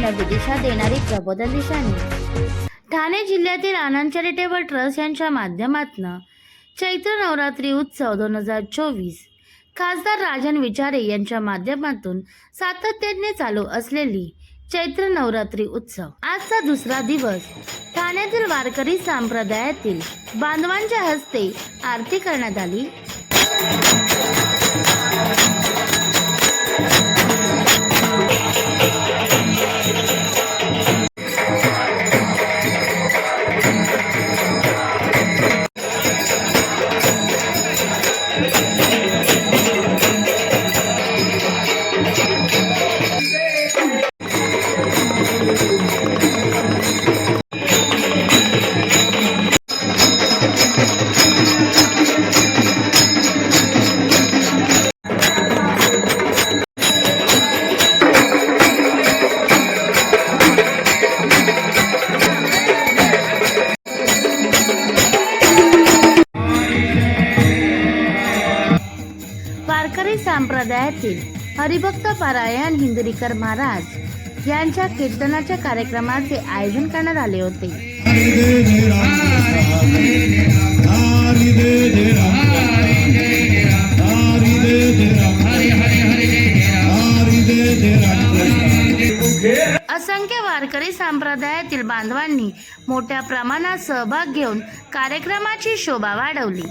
नवी दिशा देणारी प्रबोधन दिशानी. ठाणे जिल्ह्यातील आनंद चॅरिटेबल ट्रस्ट यांच्या माध्यमातून चैत्र नवरात्री उत्सव दोन हजार चोवीस खासदार राजन विचारे यांच्या माध्यमातून सातत्याने चालू असलेली चैत्र नवरात्री उत्सव. आजचा दुसरा दिवस ठाण्यातील वारकरी संप्रदायातील बांधवांच्या हस्ते आरती करण्यात आली. येथील हरिभक्त पारायण हिंदुरीकर महाराज यांच्या कीर्तनाच्या कार्यक्रमाचे आयोजन करण्यात आले होते. असंख्य वारकरी संप्रदायातील बांधवांनी मोठ्या प्रमाणात सहभाग घेऊन कार्यक्रमाची शोभा वाढवली.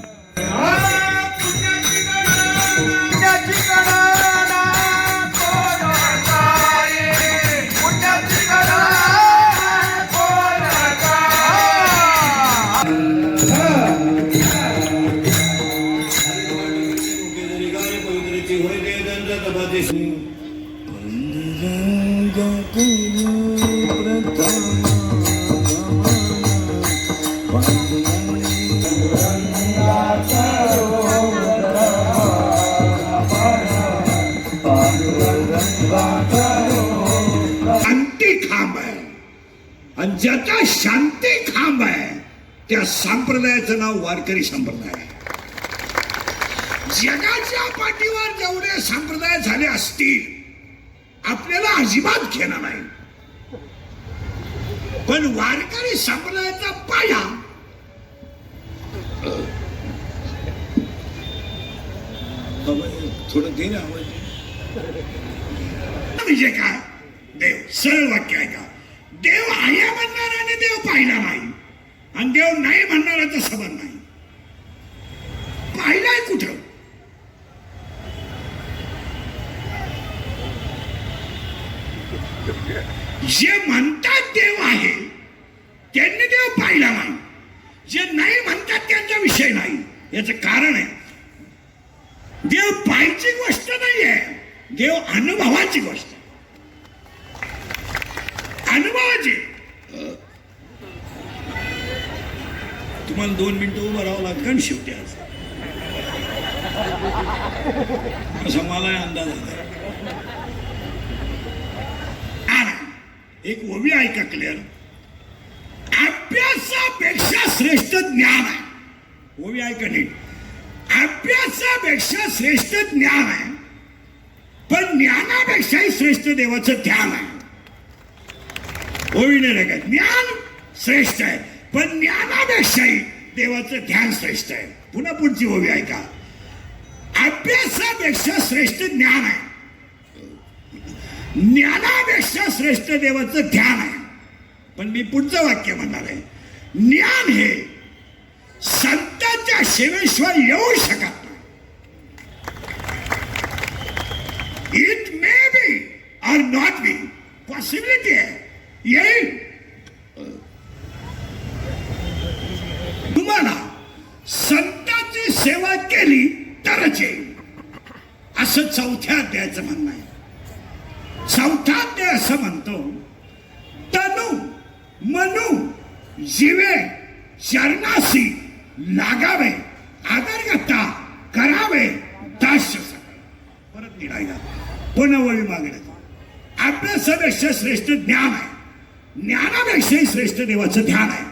शांती खांब आहे. आणि ज्याचा शांती खांब आहे त्या संप्रदायाचं नाव वारकरी संप्रदाय जगाच्या पाठीवर जेवढे संप्रदाय झाले असतील आपल्याला अजिबात घेणार नाही. पण वारकरी संप्रदायाचा पाया थोडं दे ना आवाज. म्हणजे काय देव सरळ वाक्य आहे का देव आहे म्हणणाराने देव पाहिला नाही. आणि देव नाही म्हणणाराचा संबंध नाही. पाहिलाय कुठं? जे म्हणतात देव आहे त्यांनी देव पाहिला नाही. जे नाही म्हणतात त्यांचा विषय नाही. याचं कारण आहे देव पाहायची गोष्ट नाही आहे देव अनुभवाची गोष्ट. अनुभवाची. तुम्हाला दोन मिनिटं उभं राहावं लागतं ना शेवटी आज. असा मला अंदाज आला एक ओवी ऐका क्लिअर अभ्यासापेक्षा श्रेष्ठ ज्ञान आहे. ओवी ऐका नीट. अभ्यासापेक्षा श्रेष्ठ ज्ञान आहे. पण ज्ञानापेक्षाही श्रेष्ठ देवाचं ध्यान आहे. ओवी नाही ज्ञान श्रेष्ठ आहे. पण ज्ञानापेक्षाही देवाचं ध्यान श्रेष्ठ आहे. पुन्हा पुढची ओवी ऐका. अभ्यासापेक्षा श्रेष्ठ ज्ञान आहे. ज्ञानापेक्षा श्रेष्ठ देवाचं ध्यान आहे. पण मी पुढचं वाक्य म्हणणार आहे. ज्ञान हे संतांच्या सेवेशिवाय येऊ शकत नाही इट मे बी और नॉट बी पॉसिबिलिटी आहे येईल तुम्हाला संतांची सेवा केली तरच येईल असं चौथ्या अध्यायाचं म्हणणं आहे। चौथा अध्याय असं म्हणतो तनु मनु जीवे चरणासी लागावे आदरगता करावे दास्य परत निघायला. पुनवळी वळी आपलं अभ्यासापेक्षा श्रेष्ठ ज्ञान आहे. ज्ञानापेक्षाही श्रेष्ठ देवाचं ध्यान आहे.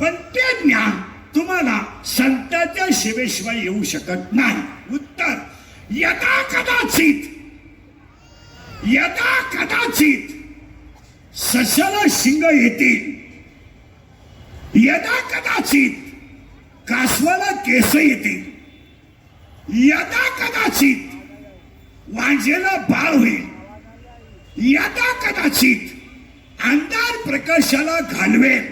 पण ते ज्ञान तुम्हाला संतांच्या सेवेशिवाय येऊ शकत नाही. उत्तर यदा कदाचित यदा कदाचित सशाला शिंग येतील. यदा कदाचित कासवाला केस येतील. यदा कदाचित वांजेला बाळ होईल. यदा कदाचित अंधार प्रकाशाला घालवेल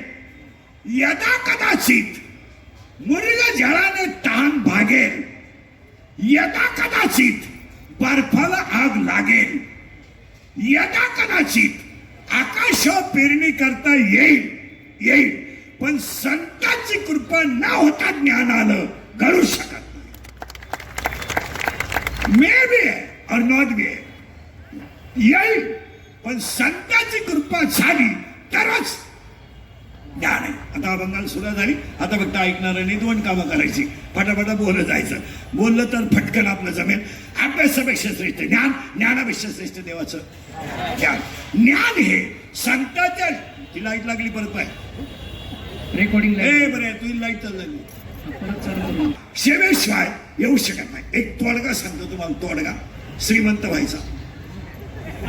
यदा कदाचित मुरग जळाने ताण भागेल यदा कदाचित बर्फाला आग लागेल यदा कदाचित आकाश पेरणी करता येईल येईल. पण संतांची कृपा न होता ज्ञान आलं घडू शकत नाही. मे बी आहे और नॉट बी आहे. येईल. पण संतांची कृपा झाली तरच ज्ञान आहे. आता बंगाल सुरुवात झाली. आता फक्त ऐकणाऱ्यांनी दोन कामं करायची. फटाफटा बोलत जायचं. बोललं तर फटकन आपलं जमेल. अभ्यासापेक्षा श्रेष्ठ ज्ञान ज्ञानापेक्षा श्रेष्ठ देवाचं ज्ञान. ज्ञान हे संतांच्या ती लाइट लागली परत पाय. रेकॉर्डिंग ए बरे तुझी लाइट चालू करू. सेवेशिवाय येऊ शकत नाही. एक तोडगा सांगतो तुम्हाला तोडगा. श्रीमंत व्हायचा.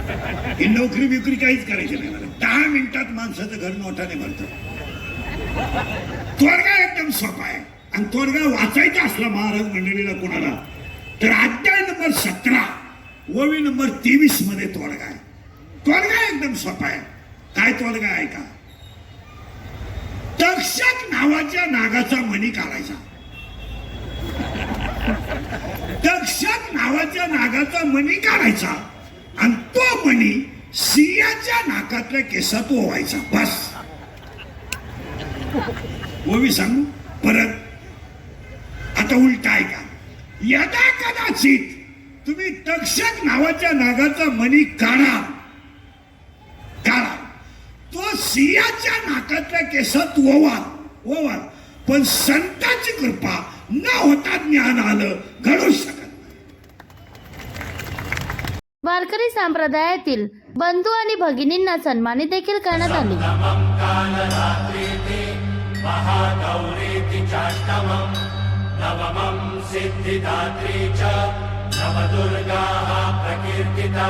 नोकरी बिकरी काहीच करायची नाही मला. दहा मिनिटात माणसाचं घर नोटाने भरत. तोडगा एकदम सोपा आहे. आणि तोडगा वाचायचा असला महाराज मंडळीला कोणाला तर अध्याय नंबर सतरा ओवी नंबर तेवीसमध्ये तोडगा आहे. तोडगा एकदम सोपा आहे. काय तोडगा आहे का? तक्षक नावाच्या नागाचा मणी काढायचा. तक्षक नावाच्या नागाचा मणी काढायचा. आणि तो म्हणे सिंहाच्या नाकातल्या केसात ओवायचा. बस. ओवी सांगू? परत. आता उलट आहे का यदा कदाचित तुम्ही तक्षक नावाच्या नागाचा मणी काढा. काढा. तो सिंहाच्या नाकातल्या केसात ओवा. ओवा. पण संतांची कृपा न होता ज्ञान आलं घडू शकत वारकरी संप्रदायातील बंधू आणि भगिनींना सन्मानित देखील करण्यात आले. महागौरीति सिद्धिदात्री च नवदुर्गाः प्रकीर्तिता।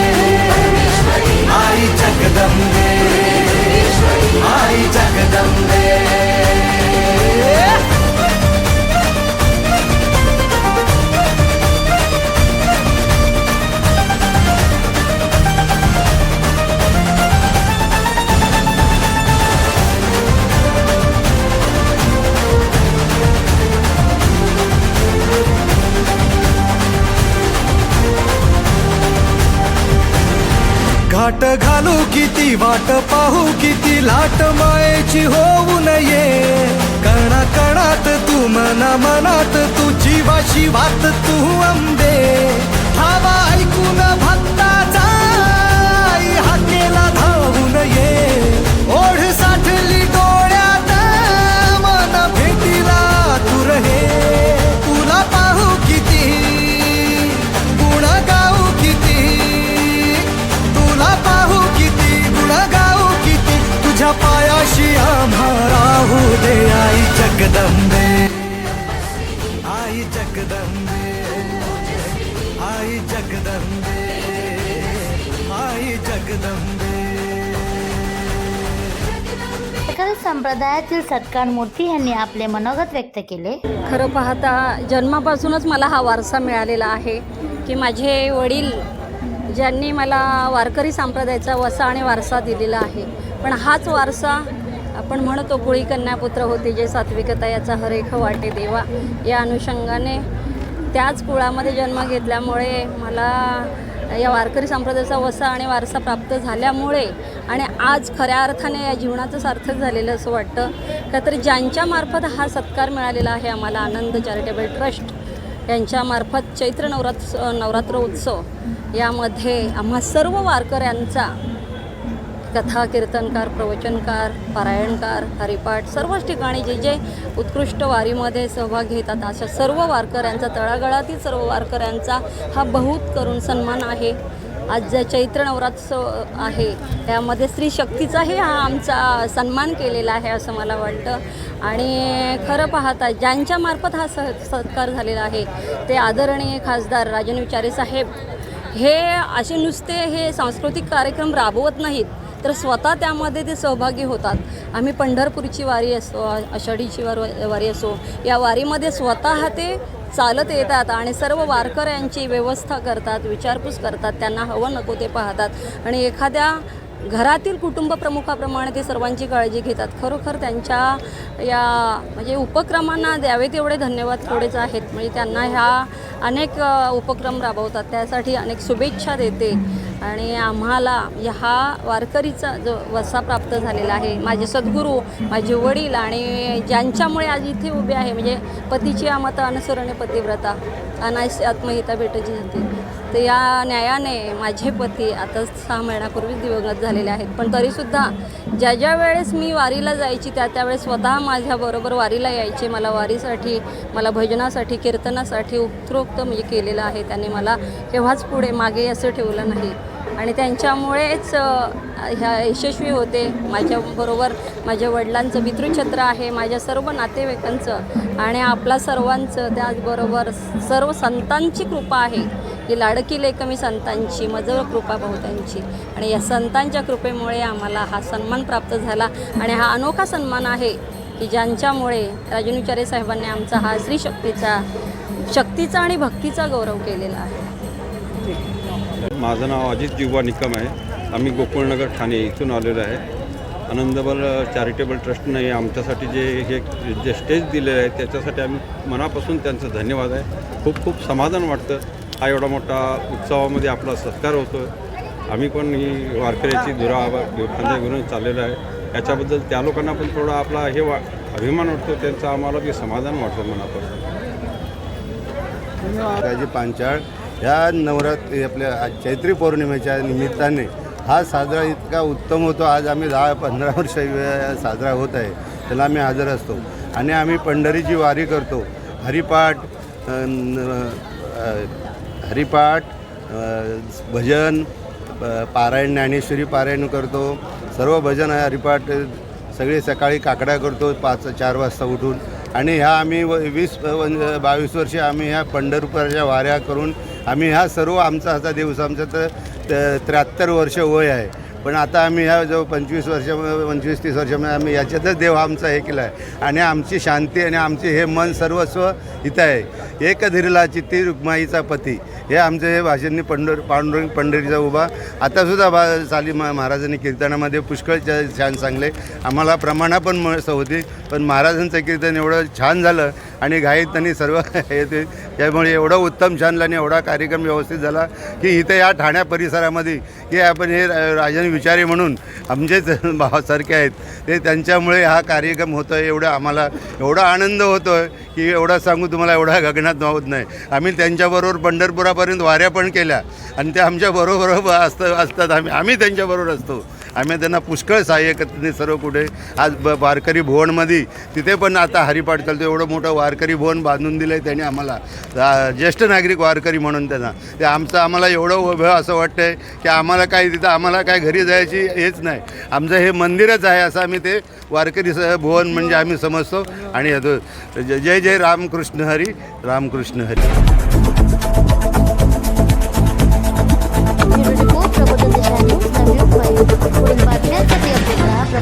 घाट घालू किती वाट पाहू किती लाट मायेची होऊ नये. कणा कणात तू मना मनात तू जीवाशी वात तू अंबे धावा ऐकून भक्ताचा आई हाकेला धावू नये. ओढ जगदंबे आई जगदंबे आई जगदंबे आई जगदंबे एखाद्या संप्रदायातील सत्कार मूर्ती यांनी आपले मनोगत व्यक्त केले. खरं पाहता जन्मापासूनच मला हा वारसा मिळालेला आहे की माझे वडील ज्यांनी मला वारकरी संप्रदायाचा वसा आणि वारसा दिलेला आहे. पण हाच वारसा आपण म्हणतो कुळी कन्यापुत्र होते जे सात्विकता याचा हरेख वाटे देवा. या अनुषंगाने त्याच कुळामध्ये जन्म घेतल्यामुळे मला या वारकरी संप्रदायाचा वसा आणि वारसा प्राप्त झाल्यामुळे आणि आज खऱ्या अर्थाने या जीवनाचं सार्थक झालेलं असं वाटतं. का तर ज्यांच्यामार्फत हा सत्कार मिळालेला आहे आम्हाला आनंद चॅरिटेबल ट्रस्ट यांच्यामार्फत चैत्र नवरात्र नवरात्र उत्सव यामध्ये आम्हा सर्व वारकऱ्यांचा कथा कीर्तनकार प्रवचनकार पारायणकार हरिपाठ सर्वच ठिकाणी जे जे उत्कृष्ट वारीमध्ये सहभाग घेतात अशा सर्व वारकऱ्यांचा तळागाळातील सर्व वारकऱ्यांचा हा बहुत करून सन्मान आहे. आज ज्या चैत्र नवरात्रोत्सव आहे त्यामध्ये स्त्री शक्तीचाही हा आमचा सन्मान केलेला आहे असं मला वाटतं. आणि खरं पाहता ज्यांच्यामार्फत हा स सत्कार झालेला आहे ते आदरणीय खासदार राजन विचारे साहेब. हे असे नुसते हे सांस्कृतिक कार्यक्रम राबवत नाहीत. तर स्वतः त्यामध्ये ते सहभागी होतात. आम्ही पंढरपूरची वारी असो आषाढीची वार वारी असो या वारीमध्ये स्वतः ते चालत येतात आणि सर्व वारकऱ्यांची व्यवस्था करतात विचारपूस करतात त्यांना हवं नको ते पाहतात. आणि एखाद्या घरातील कुटुंब प्रमुखाप्रमाणे ते सर्वांची काळजी घेतात. खरोखर त्यांच्या या म्हणजे उपक्रमांना द्यावे तेवढे धन्यवाद थोडेच आहेत. म्हणजे त्यांना ह्या अनेक उपक्रम राबवतात. त्यासाठी अनेक शुभेच्छा देते. आणि आम्हाला ह्या वारकरीचा जो वसा प्राप्त झालेला आहे माझे सद्गुरू माझे वडील आणि ज्यांच्यामुळे आज इथे उभे आहे म्हणजे पतीची आमता अनुसरणे पतिव्रता अनायस आत्महिता भेटची होती तर या न्यायाने माझे पती आता सहा महिन्यापूर्वीच दिवंगत झालेले आहेत. पण तरीसुद्धा ज्या ज्या वेळेस मी वारीला जायची त्या त्यावेळेस स्वतः माझ्याबरोबर वारीला यायचे. मला वारीसाठी मला भजनासाठी कीर्तनासाठी उपरोक्त म्हणजे केलेलं आहे. त्यांनी मला केव्हाच पुढे मागे असं ठेवलं नाही. आणि त्यांच्यामुळेच ह्या यशस्वी होते. माझ्याबरोबर माझ्या वडिलांचं पितृछत्र आहे माझ्या सर्व नातेवाईकांचं आणि आपला सर्वांचं त्याचबरोबर सर्व संतांची कृपा आहे. की लाडकी लेखमी संतांची मजळ कृपा बहुतांची आणि या संतांच्या कृपेमुळे आम्हाला हा सन्मान प्राप्त झाला. आणि हा अनोखा सन्मान आहे की ज्यांच्यामुळे राजनुचारे साहेबांनी आमचा हा स्त्री शक्तीचा शक्तीचा आणि भक्तीचा गौरव केलेला आहे. माझं नाव अजित जिवा निकम आहे. आम्ही गोकुळनगर ठाणे इथून आलेलो आहे. आनंदबल चॅरिटेबल ट्रस्टने आमच्यासाठी जे हे जे स्टेज दिलेलं आहे त्याच्यासाठी आम्ही मनापासून त्यांचं धन्यवाद आहे. खूप खूप समाधान वाटतं. हा एवढा मोठा उत्सवामध्ये आपला सत्कार होतो आहे आम्ही पण ही वारकऱ्याची दुरा घेऊन चाललेलं आहे. याच्याबद्दल त्या लोकांना पण थोडा आपला हे वा अभिमान वाटतो त्यांचं आम्हाला बी समाधान वाटतं मनापासून. राजे पांचाळ ह्या नवरात्री आपल्या चैत्री पौर्णिमेच्या निमित्ताने हा साजरा इतका उत्तम होतो. आज आम्ही दहा पंधरा वर्ष साजरा होत आहे. त्याला आम्ही हजर असतो. आणि आम्ही पंढरीची वारी करतो. हरिपाठ हरिपाठ भजन प- पारायण ज्ञानेश्वरी पारायण करतो. सर्व भजन हरिपाठ सगळे सकाळी काकड्या करतो पाच चार वाजता उठून. आणि ह्या आम्ही व- वीस बावीस वर्षे आम्ही ह्या पंढरपुराच्या वाऱ्या करून आम्ही ह्या सर्व आमचा असा दिवस आमचा तर त- त्र्याहत्तर वर्ष वय आहे. पण आता आम्ही ह्या जो पंचवीस वर्ष पंचवीस तीस वर्षामध्ये आम्ही याच्यातच देव आमचा हे केला आहे आणि आमची शांती आणि आमचे हे मन सर्वस्व इथं आहे. एक धीरला चित्ती रुक्माईचा पती. हे आमचे हे भाषेंनी पंढर पांडुरंग पंढरीचा उभा. आतासुद्धा बा साली मा महाराजांनी कीर्तनामध्ये पुष्कळ छ- छान सांगले. आम्हाला प्रमाणा पण मस्त होती. पण महाराजांचं कीर्तन एवढं छान झालं आणि घाईत त्यांनी सर्व हे ते त्यामुळे एवढं उत्तम छान आणि एवढा कार्यक्रम व्यवस्थित झाला की इथे या ठाण्या परिसरामध्ये की आपण हे राजन विचारे म्हणून आमचेच भावासारखे आहेत ते त्यांच्यामुळे हा कार्यक्रम होतो आहे एवढं आम्हाला एवढा आनंद होतो आहे की एवढा सांगू तुम्हाला एवढा गगनात मावत नाही. आम्ही त्यांच्याबरोबर पंढरपुरापर्यंत वाऱ्या पण केल्या आणि ते आमच्याबरोबर असतं असतात आम्ही आम्ही त्यांच्याबरोबर असतो. आम्ही त्यांना पुष्कळ सहाय्य त्यांनी सर्व कुठे. आज ब वारकरी भुवनमध्ये तिथे पण आता हरिपाठ चालतो एवढं मोठं वारकरी भुवन बांधून दिलं आहे त्यांनी आम्हाला. ज्येष्ठ नागरिक वारकरी म्हणून त्यांना. ते आमचं आम्हाला एवढं उभं असं वाटतं आहे की आम्हाला काय तिथं आम्हाला काय घरी जायची हेच नाही. आमचं हे मंदिरच आहे असं आम्ही ते वारकरी स- भुवन म्हणजे आम्ही समजतो. आणि जय जय जय रामकृष्ण हरी रामकृष्ण हरी.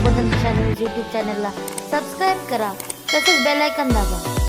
बदल चॅनल यूट्यूब चॅनलला सबस्क्राईब करा तसेच बेल आयकॉन दाबा.